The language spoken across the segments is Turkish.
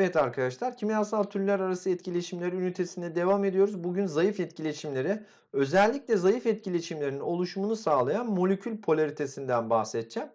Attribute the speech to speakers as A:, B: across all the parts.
A: Evet arkadaşlar, kimyasal türler arası etkileşimler ünitesine devam ediyoruz. Bugün zayıf etkileşimleri, özellikle zayıf etkileşimlerin oluşumunu sağlayan molekül polaritesinden bahsedeceğim.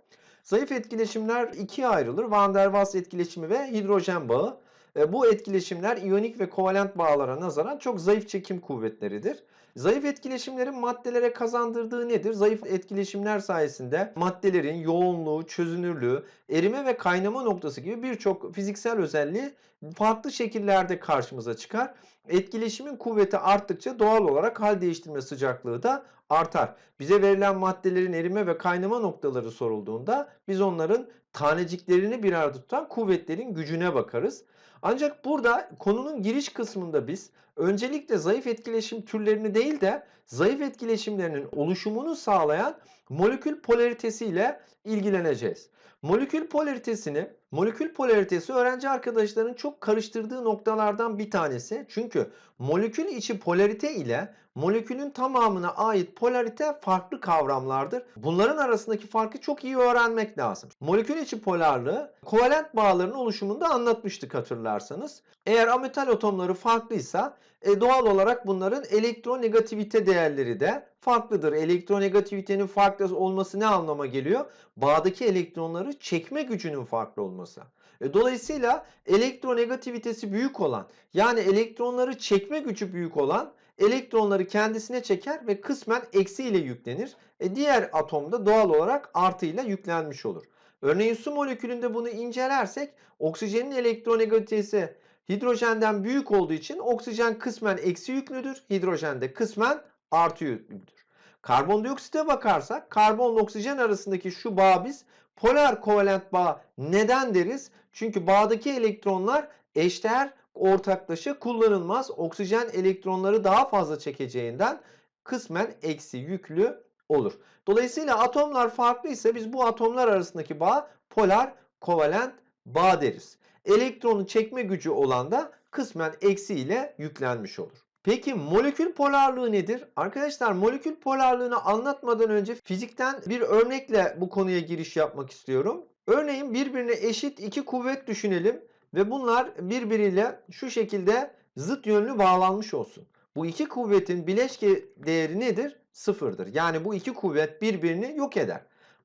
A: Zayıf etkileşimler ikiye ayrılır. Van der Waals etkileşimi ve hidrojen bağı. E, Bu etkileşimler iyonik ve kovalent bağlara nazaran çok zayıf çekim kuvvetleridir. Zayıf etkileşimlerin maddelere kazandırdığı nedir? Zayıf etkileşimler sayesinde maddelerin yoğunluğu, çözünürlüğü, erime ve kaynama noktası gibi birçok fiziksel özelliği farklı şekillerde karşımıza çıkar. Etkileşimin kuvveti arttıkça doğal olarak hal değiştirme sıcaklığı da artar. Bize verilen maddelerin erime ve kaynama noktaları sorulduğunda biz onların taneciklerini bir arada tutan kuvvetlerin gücüne bakarız. Ancak burada konunun giriş kısmında biz öncelikle zayıf etkileşim türlerini değil de zayıf etkileşimlerinin oluşumunu sağlayan molekül polaritesiyle ilgileneceğiz. Molekül polaritesini, molekül polaritesi öğrenci arkadaşların çok karıştırdığı noktalardan bir tanesi. Çünkü molekül içi polarite ile molekülün tamamına ait polarite farklı kavramlardır. Bunların arasındaki farkı çok iyi öğrenmek lazım. Molekül içi polarlığı kovalent bağların oluşumunda anlatmıştık hatırlarsanız. Eğer ametal atomları farklıysa e, doğal olarak bunların elektronegativite değerleri de farklıdır. Elektronegativitenin farklı olması ne anlama geliyor? Bağdaki elektronları çekme gücünün farklı olması. E, dolayısıyla elektronegativitesi büyük olan yani elektronları çekme gücü büyük olan elektronları kendisine çeker ve kısmen eksi ile yüklenir. E, diğer atomda doğal olarak artı ile yüklenmiş olur. Örneğin su molekülünde bunu incelersek oksijenin elektronegativitesi hidrojenden büyük olduğu için oksijen kısmen eksi yüklüdür. Hidrojen de kısmen artı yüklüdür. Karbondioksite bakarsak karbonla oksijen arasındaki şu bağ biz polar kovalent bağ neden deriz? Çünkü bağdaki elektronlar eşdeğer ortaklaşa kullanılmaz. Oksijen elektronları daha fazla çekeceğinden kısmen eksi yüklü olur. Dolayısıyla atomlar farklı ise biz bu atomlar arasındaki bağ polar kovalent bağ deriz. Elektronu çekme gücü olan da kısmen eksi ile yüklenmiş olur. Peki molekül polarlığı nedir? Arkadaşlar molekül polarlığını anlatmadan önce fizikten bir örnekle bu konuya giriş yapmak istiyorum. Örneğin birbirine eşit iki kuvvet düşünelim ve bunlar birbiriyle şu şekilde zıt yönlü bağlanmış olsun. Bu iki kuvvetin bileşke değeri nedir? Sıfırdır. Yani bu iki kuvvet birbirini yok eder.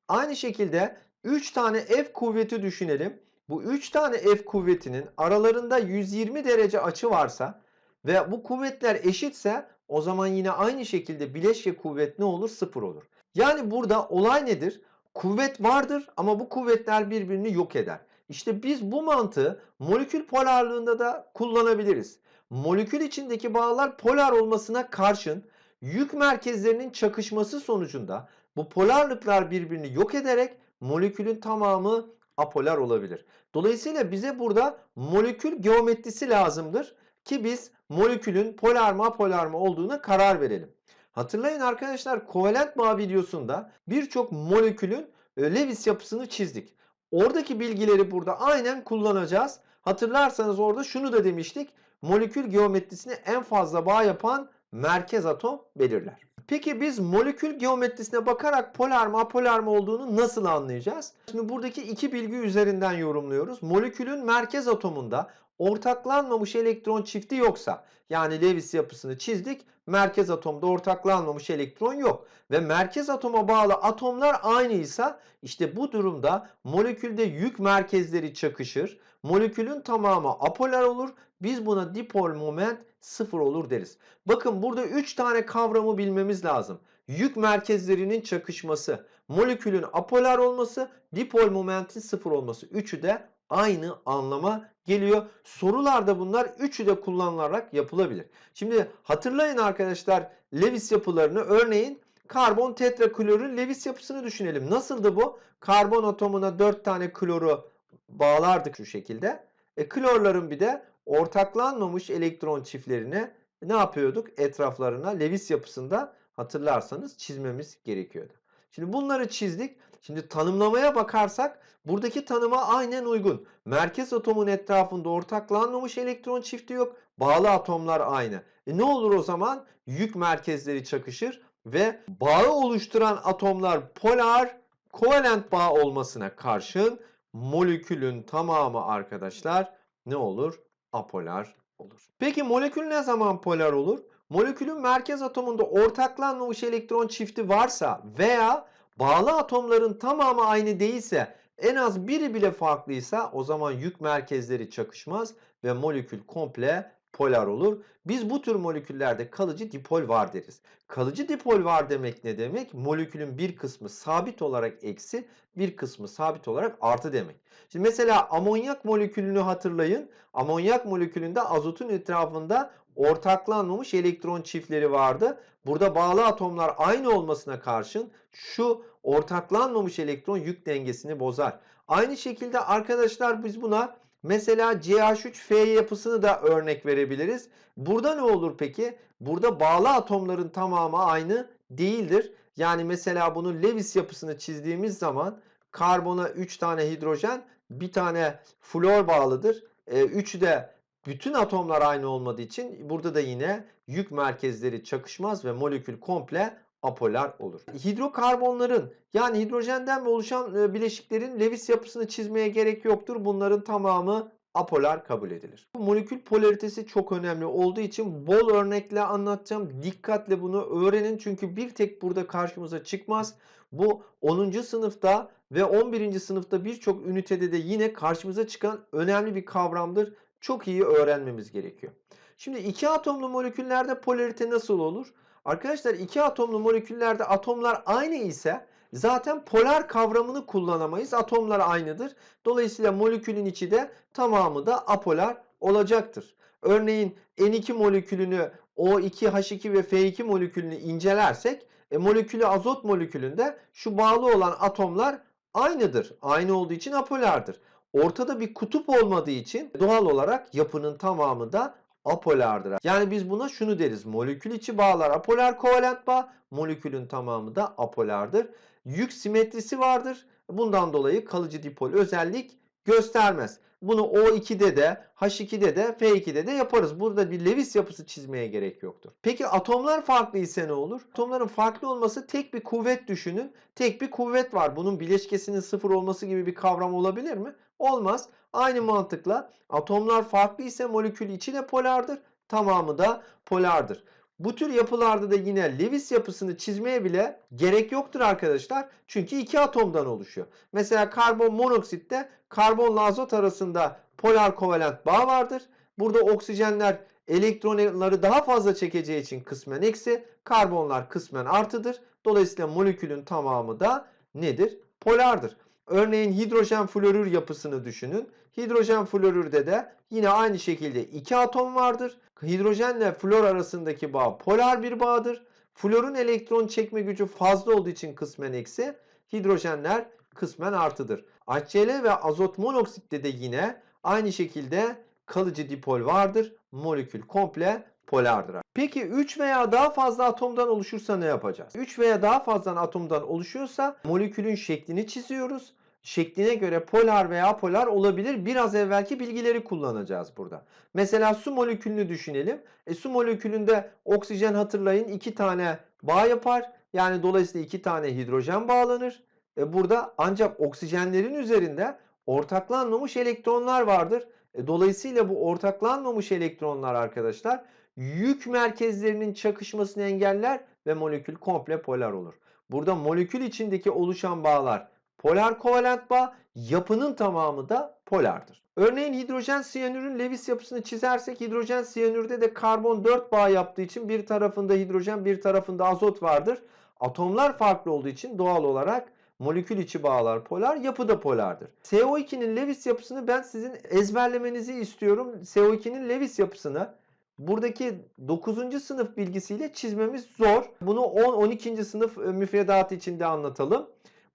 A: Aynı şekilde 3 tane F kuvveti düşünelim. Bu 3 tane F kuvvetinin aralarında 120 derece açı varsa ve bu kuvvetler eşitse o zaman yine aynı şekilde bileşke kuvvet ne olur? Sıfır olur. Yani burada olay nedir? Kuvvet vardır ama bu kuvvetler birbirini yok eder. İşte biz bu mantığı molekül polarlığında da kullanabiliriz. Molekül içindeki bağlar polar olmasına karşın yük merkezlerinin çakışması sonucunda bu polarlıklar birbirini yok ederek molekülün tamamı apolar olabilir. Dolayısıyla bize burada molekül geometrisi lazımdır ki biz molekülün polar mı apolar mı olduğuna karar verelim. Hatırlayın arkadaşlar kovalent bağ videosunda birçok molekülün e, Lewis yapısını çizdik. Oradaki bilgileri burada aynen kullanacağız. Hatırlarsanız orada şunu da demiştik. Molekül geometrisini en fazla bağ yapan merkez atom belirler. Peki biz molekül geometrisine bakarak polar mı apolar mı olduğunu nasıl anlayacağız? Şimdi buradaki iki bilgi üzerinden yorumluyoruz. Molekülün merkez atomunda ortaklanmamış elektron çifti yoksa yani Lewis yapısını çizdik. Merkez atomda ortaklanmamış elektron yok. Ve merkez atoma bağlı atomlar aynıysa işte bu durumda molekülde yük merkezleri çakışır. Molekülün tamamı apolar olur. Biz buna dipol moment sıfır olur deriz. Bakın burada 3 tane kavramı bilmemiz lazım. Yük merkezlerinin çakışması, molekülün apolar olması, dipol momentin sıfır olması. Üçü de aynı anlama geliyor. Sorularda bunlar üçü de kullanılarak yapılabilir. Şimdi hatırlayın arkadaşlar Lewis yapılarını örneğin karbon tetraklorun Lewis yapısını düşünelim. Nasıldı bu? Karbon atomuna 4 tane kloru bağlardık şu şekilde. E, klorların bir de ortaklanmamış elektron çiftlerine ne yapıyorduk? Etraflarına Lewis yapısında hatırlarsanız çizmemiz gerekiyordu. Şimdi bunları çizdik. Şimdi tanımlamaya bakarsak buradaki tanıma aynen uygun. Merkez atomun etrafında ortaklanmamış elektron çifti yok. Bağlı atomlar aynı. E ne olur o zaman? Yük merkezleri çakışır ve bağı oluşturan atomlar polar kovalent bağ olmasına karşın molekülün tamamı arkadaşlar ne olur? Apolar olur. Peki molekül ne zaman polar olur? Molekülün merkez atomunda ortaklanmamış elektron çifti varsa veya bağlı atomların tamamı aynı değilse en az biri bile farklıysa o zaman yük merkezleri çakışmaz ve molekül komple polar olur. Biz bu tür moleküllerde kalıcı dipol var deriz. Kalıcı dipol var demek ne demek? Molekülün bir kısmı sabit olarak eksi, bir kısmı sabit olarak artı demek. Şimdi mesela amonyak molekülünü hatırlayın. Amonyak molekülünde azotun etrafında ortaklanmamış elektron çiftleri vardı. Burada bağlı atomlar aynı olmasına karşın şu ortaklanmamış elektron yük dengesini bozar. Aynı şekilde arkadaşlar biz buna mesela CH3F yapısını da örnek verebiliriz. Burada ne olur peki? Burada bağlı atomların tamamı aynı değildir. Yani mesela bunun Lewis yapısını çizdiğimiz zaman karbona 3 tane hidrojen, bir tane flor bağlıdır. E, üçü de bütün atomlar aynı olmadığı için burada da yine yük merkezleri çakışmaz ve molekül komple apolar olur. Hidrokarbonların yani hidrojenden oluşan e, bileşiklerin Lewis yapısını çizmeye gerek yoktur. Bunların tamamı apolar kabul edilir. Bu molekül polaritesi çok önemli olduğu için bol örnekle anlatacağım. Dikkatle bunu öğrenin çünkü bir tek burada karşımıza çıkmaz. Bu 10. sınıfta ve 11. sınıfta birçok ünitede de yine karşımıza çıkan önemli bir kavramdır. Çok iyi öğrenmemiz gerekiyor. Şimdi iki atomlu moleküllerde polarite nasıl olur? Arkadaşlar iki atomlu moleküllerde atomlar aynı ise zaten polar kavramını kullanamayız. Atomlar aynıdır. Dolayısıyla molekülün içi de tamamı da apolar olacaktır. Örneğin N2 molekülünü O2H2 ve F2 molekülünü incelersek e, molekülü azot molekülünde şu bağlı olan atomlar aynıdır. Aynı olduğu için apolardır. Ortada bir kutup olmadığı için doğal olarak yapının tamamı da apolardır. Yani biz buna şunu deriz. Molekül içi bağlar apolar kovalent bağ, molekülün tamamı da apolardır. Yük simetrisi vardır. Bundan dolayı kalıcı dipol özellik göstermez. Bunu O2'de de, H2'de de, F2'de de yaparız. Burada bir Lewis yapısı çizmeye gerek yoktur. Peki atomlar farklı ise ne olur? Atomların farklı olması tek bir kuvvet düşünün. Tek bir kuvvet var. Bunun bileşkesinin sıfır olması gibi bir kavram olabilir mi? Olmaz. Aynı mantıkla atomlar farklı ise molekül içi de polardır. Tamamı da polardır. Bu tür yapılarda da yine Lewis yapısını çizmeye bile gerek yoktur arkadaşlar. Çünkü iki atomdan oluşuyor. Mesela karbon monoksitte karbonla azot arasında polar kovalent bağ vardır. Burada oksijenler elektronları daha fazla çekeceği için kısmen eksi, karbonlar kısmen artıdır. Dolayısıyla molekülün tamamı da nedir? Polardır. Örneğin hidrojen florür yapısını düşünün. Hidrojen florürde de yine aynı şekilde iki atom vardır. Hidrojenle flor arasındaki bağ polar bir bağdır. Florun elektron çekme gücü fazla olduğu için kısmen eksi, hidrojenler kısmen artıdır. HCl ve azot monoksitte de yine aynı şekilde kalıcı dipol vardır. Molekül komple polardır. Peki 3 veya daha fazla atomdan oluşursa ne yapacağız? 3 veya daha fazla atomdan oluşuyorsa molekülün şeklini çiziyoruz. Şekline göre polar veya polar olabilir. Biraz evvelki bilgileri kullanacağız burada. Mesela su molekülünü düşünelim. E, su molekülünde oksijen hatırlayın iki tane bağ yapar. Yani dolayısıyla iki tane hidrojen bağlanır. E, burada ancak oksijenlerin üzerinde ortaklanmamış elektronlar vardır. E, dolayısıyla bu ortaklanmamış elektronlar arkadaşlar yük merkezlerinin çakışmasını engeller ve molekül komple polar olur. Burada molekül içindeki oluşan bağlar polar kovalent bağ, yapının tamamı da polardır. Örneğin hidrojen siyanürün Lewis yapısını çizersek hidrojen siyanürde de karbon 4 bağ yaptığı için bir tarafında hidrojen bir tarafında azot vardır. Atomlar farklı olduğu için doğal olarak molekül içi bağlar polar, yapı da polardır. CO2'nin Lewis yapısını ben sizin ezberlemenizi istiyorum. CO2'nin Lewis yapısını buradaki 9. sınıf bilgisiyle çizmemiz zor. Bunu 10-12. sınıf müfredatı içinde anlatalım.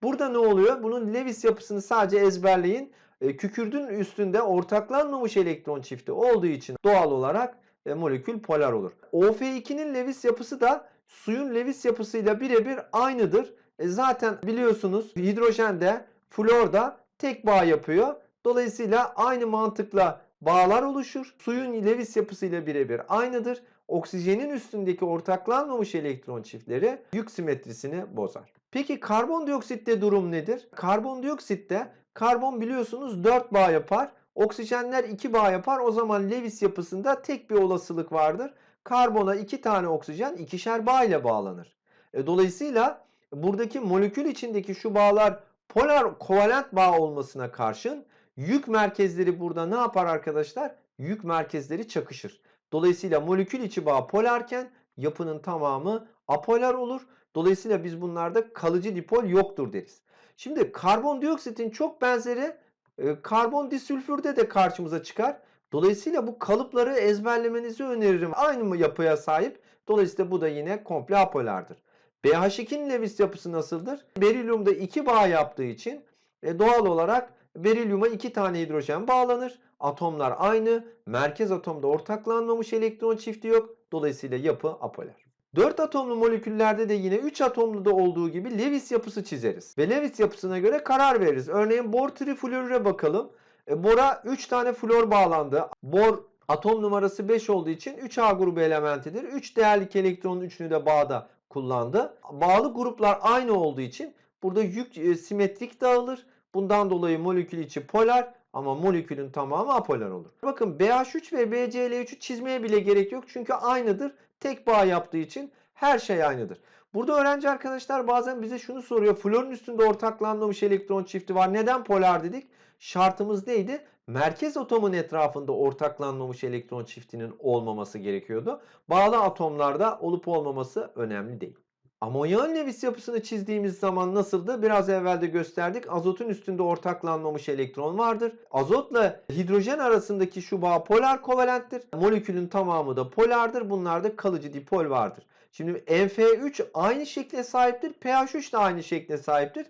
A: Burada ne oluyor? Bunun Lewis yapısını sadece ezberleyin. E, kükürdün üstünde ortaklanmamış elektron çifti olduğu için doğal olarak e, molekül polar olur. OF2'nin Lewis yapısı da suyun Lewis yapısıyla birebir aynıdır. E, zaten biliyorsunuz hidrojende, florda tek bağ yapıyor. Dolayısıyla aynı mantıkla bağlar oluşur. Suyun Lewis yapısıyla birebir aynıdır. Oksijenin üstündeki ortaklanmamış elektron çiftleri yük simetrisini bozar. Peki karbondioksitte durum nedir? Karbondioksitte karbon biliyorsunuz 4 bağ yapar. Oksijenler 2 bağ yapar. O zaman Lewis yapısında tek bir olasılık vardır. Karbona 2 tane oksijen ikişer bağ ile bağlanır. E, dolayısıyla buradaki molekül içindeki şu bağlar polar kovalent bağ olmasına karşın yük merkezleri burada ne yapar arkadaşlar? Yük merkezleri çakışır. Dolayısıyla molekül içi bağ polarken yapının tamamı apolar olur. Dolayısıyla biz bunlarda kalıcı dipol yoktur deriz. Şimdi karbondioksitin çok benzeri e, karbon disülfürde de karşımıza çıkar. Dolayısıyla bu kalıpları ezberlemenizi öneririm. Aynı yapıya sahip. Dolayısıyla bu da yine komple apolardır. BH2'nin Lewis yapısı nasıldır? Berilyumda 2 bağ yaptığı için e, doğal olarak berilyuma 2 tane hidrojen bağlanır. Atomlar aynı. Merkez atomda ortaklanmamış elektron çifti yok. Dolayısıyla yapı apolar. 4 atomlu moleküllerde de yine 3 atomlu da olduğu gibi Lewis yapısı çizeriz. Ve Lewis yapısına göre karar veririz. Örneğin bor trifluorüre bakalım. E, bora 3 tane flor bağlandı. Bor atom numarası 5 olduğu için 3A grubu elementidir. 3 değerlik elektronun 3'ünü de bağda kullandı. Bağlı gruplar aynı olduğu için burada yük e, simetrik dağılır. Bundan dolayı molekül içi polar ama molekülün tamamı apolar olur. Bakın BH3 ve BCl3'ü çizmeye bile gerek yok. Çünkü aynıdır. Tek bağ yaptığı için her şey aynıdır. Burada öğrenci arkadaşlar bazen bize şunu soruyor. Florun üstünde ortaklanmamış elektron çifti var. Neden polar dedik? Şartımız neydi? Merkez atomun etrafında ortaklanmamış elektron çiftinin olmaması gerekiyordu. Bağlı atomlarda olup olmaması önemli değil. Amonyağın Lewis yapısını çizdiğimiz zaman nasıldı? Biraz evvel de gösterdik. Azotun üstünde ortaklanmamış elektron vardır. Azotla hidrojen arasındaki şu bağ polar kovalenttir. Molekülün tamamı da polardır. Bunlarda kalıcı dipol vardır. Şimdi NF3 aynı şekle sahiptir. pH3 de aynı şekle sahiptir.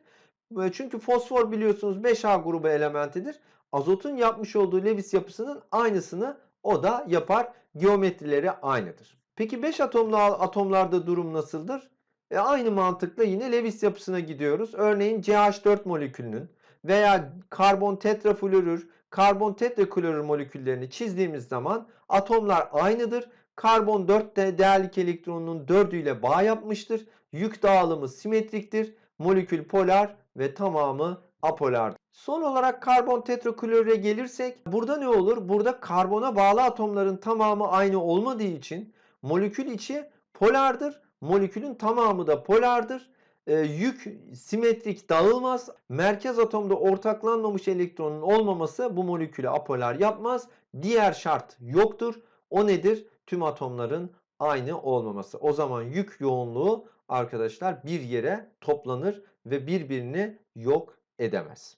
A: Çünkü fosfor biliyorsunuz 5A grubu elementidir. Azotun yapmış olduğu Lewis yapısının aynısını o da yapar. Geometrileri aynıdır. Peki 5 atomlu atomlarda durum nasıldır? E aynı mantıkla yine Lewis yapısına gidiyoruz. Örneğin CH4 molekülünün veya karbon tetrafluorür, karbon tetraklorür moleküllerini çizdiğimiz zaman atomlar aynıdır. Karbon 4 değerlik elektronunun 4'ü ile bağ yapmıştır. Yük dağılımı simetriktir. Molekül polar ve tamamı apolardır. Son olarak karbon tetraklorüre gelirsek burada ne olur? Burada karbona bağlı atomların tamamı aynı olmadığı için molekül içi polardır. Molekülün tamamı da polardır. E, yük simetrik dağılmaz. Merkez atomda ortaklanmamış elektronun olmaması bu molekülü apolar yapmaz. Diğer şart yoktur. O nedir? Tüm atomların aynı olmaması. O zaman yük yoğunluğu arkadaşlar bir yere toplanır ve birbirini yok edemez.